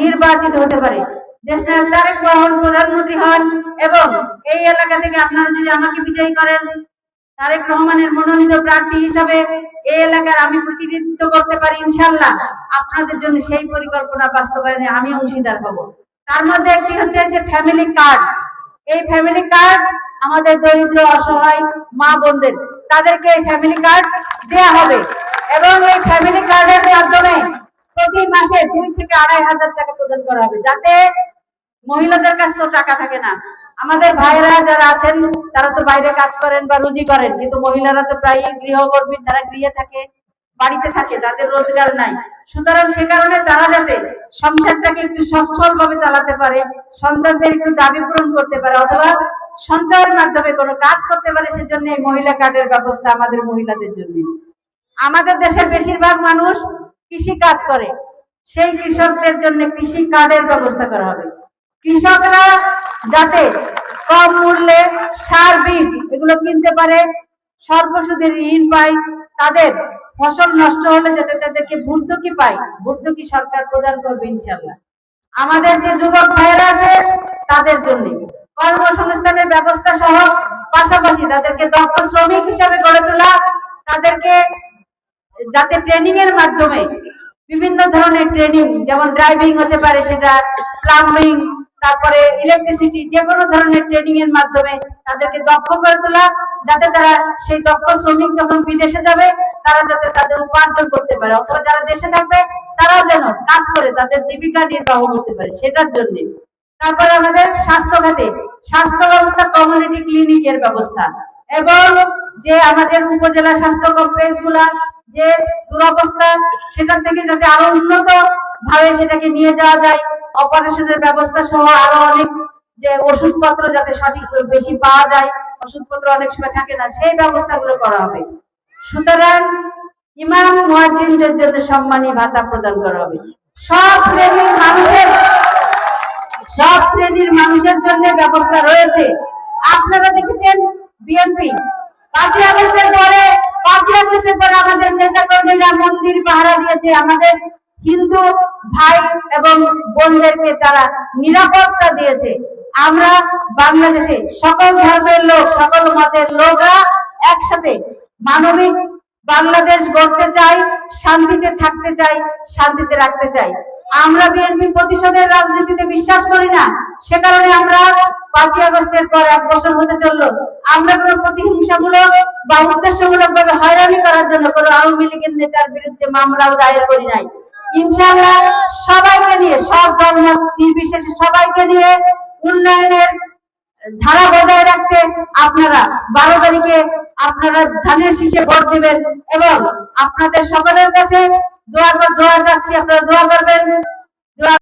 নির্বাচিত হতে পারে। দেশনায়ক তারেক রহমান প্রধানমন্ত্রী হন এবং এই এলাকা থেকে আপনারা যদি আমাকে বিজয়ী করেন, তারেক রহমানের মনোনীত প্রার্থী হিসাবে এই এলাকার আমি প্রতিনিধিত্ব করতে পারি ইনশাল্লাহ আপনাদের জন্য সেই পরিকল্পনা বাস্তবায়নে আমি অংশীদার হব। তার মধ্যে একটি হচ্ছে যে ফ্যামিলি কার্ড এই ফ্যামিলি কার্ড আমাদের দরিদ্র, অসহায় মা বোনদের, তাদেরকে এই ফ্যামিলি কার্ড দেয়া হবে। এবং এই ফ্যামিলি কার্ডের মাধ্যমে প্রতি মাসে দুই থেকে আড়াই হাজার টাকা প্রদান করা হবে। যাতে মহিলাদের কাছে তো টাকা থাকে না। আমাদের ভাইরা যারা আছেন, তারা তো বাইরে কাজ করেন বা রুজি করেন। কিন্তু মহিলারা তো প্রায় গৃহকর্মী তারা গৃহে থাকে, বাড়িতে থাকে, তাদের রোজগার নাই। সুতরাং সে কারণে তারা যাতে সংসারটাকে একটু সচ্ছল ভাবে চালাতে পারে, সন্তানদের একটু দাবি পূরণ করতে পারে, অথবা সঞ্চয়ের মাধ্যমে কোনো কাজ করতে পারে, সেজন্য এই মহিলা কার্ডের ব্যবস্থা আমাদের মহিলাদের জন্য। আমাদের দেশের বেশিরভাগ মানুষ কৃষি কাজ করে, সেই কৃষকদের জন্য কৃষি কার্ডের ব্যবস্থা করা হবে। কৃষকরা যাতে কম মূল্যে সার, বীজ এগুলো কিনতে পারে সুদে ঋণ পায়, তাদের ফসল নষ্ট হলে যাতে তাদেরকে ভর্তুকি পায়, ভর্তুকি সরকার প্রদান করবে ইনশাল্লাহ আমাদের যে যুবক ভাইয়েরা আছে, তাদের জন্য কর্মসংস্থানের ব্যবস্থা সহ পাশাপাশি তাদেরকে দক্ষ শ্রমিক হিসাবে গড়ে তোলা, তাদেরকে যাতে ট্রেনিং এর মাধ্যমে বিভিন্ন ধরনের ট্রেনিং যেমন ড্রাইভিং হতে পারে সেটা প্লাম্বিং তারপরে ইলেকট্রিসিটি যে কোনো ধরনের ট্রেনিং এর মাধ্যমে তাদেরকে দক্ষ করে তোলা, যাতে তারা সেই দক্ষ শ্রমিক যখন বিদেশে যাবে, তারা যাতে তাদের উপার্জন করতে পারে। অথবা যারা দেশে থাকবে, তারাও যেন কাজ করে, তাদের জীবিকা নির্বাহ করতে পারে সেটার জন্য। তারপরে আমাদের স্বাস্থ্য খাতে স্বাস্থ্য ব্যবস্থা কমিউনিটি ক্লিনিক এর ব্যবস্থা। এবং যে আমাদের উপজেলা স্বাস্থ্য কমপ্লেক্সগুলা, যে দুরবস্থা, সেখান থেকে যাতে আরও উন্নত ভাবে সেটাকে নিয়ে যাওয়া যায় অপারেশনের ব্যবস্থা সহ আরও অনেক যে ওষুধপত্র যাতে সঠিক বেশি পাওয়া যায়, ওষুধপত্র অনেক সময় থাকে না, সেই ব্যবস্থাগুলো করা হবে। সুতরাং ইমাম মুয়াজ্জিনদের জন্য সম্মানী ভাতা প্রদান করা হবে। সব শ্রেণির মানুষের, সব শ্রেণির মানুষের জন্য ব্যবস্থা রয়েছে। আপনারা দেখেছেন বিএনপি। পাঁচই আগস্টের পরে, পাঁচই আগস্টের পরে আমাদের নেতা কর্মীরা মন্দির পাহারা দিয়েছে। আমাদের হিন্দু ভাই এবং বোনদেরকে তারা নিরাপত্তা দিয়েছে। আমরা বাংলাদেশে সকল ধর্মের লোক, সকল মতের লোকরা একসাথে মানবিক বাংলাদেশ গড়তে চাই, শান্তিতে থাকতে চাই, শান্তিতে রাখতে চাই। আমরা বিএনপি প্রতিশোধের রাজনীতিতে বিশ্বাস করি না। সে কারণে আমরা পাঁচই আগস্টের পর এক বছর হতে চলল। আমরা কোনো প্রতিহিংসামূলক বা উদ্দেশ্যমূলক ভাবে হয়রানি করার জন্য কোনো আওয়ামী লীগের নেতার বিরুদ্ধে মামলাও দায়ের করি নাই। ইনশাআল্লাহ সবাইকে নিয়ে, সব ধর্ম নির্বিশেষে সবাইকে নিয়ে উন্নয়নের ধারা বজায় রাখতে আপনারা বারো তারিখে আপনারা ধানের শীষে ভোট দিবেন এবং আপনাদের সকলের কাছে দোয়া দোয়া যাচ্ছি আপনারা দোয়া করবেন।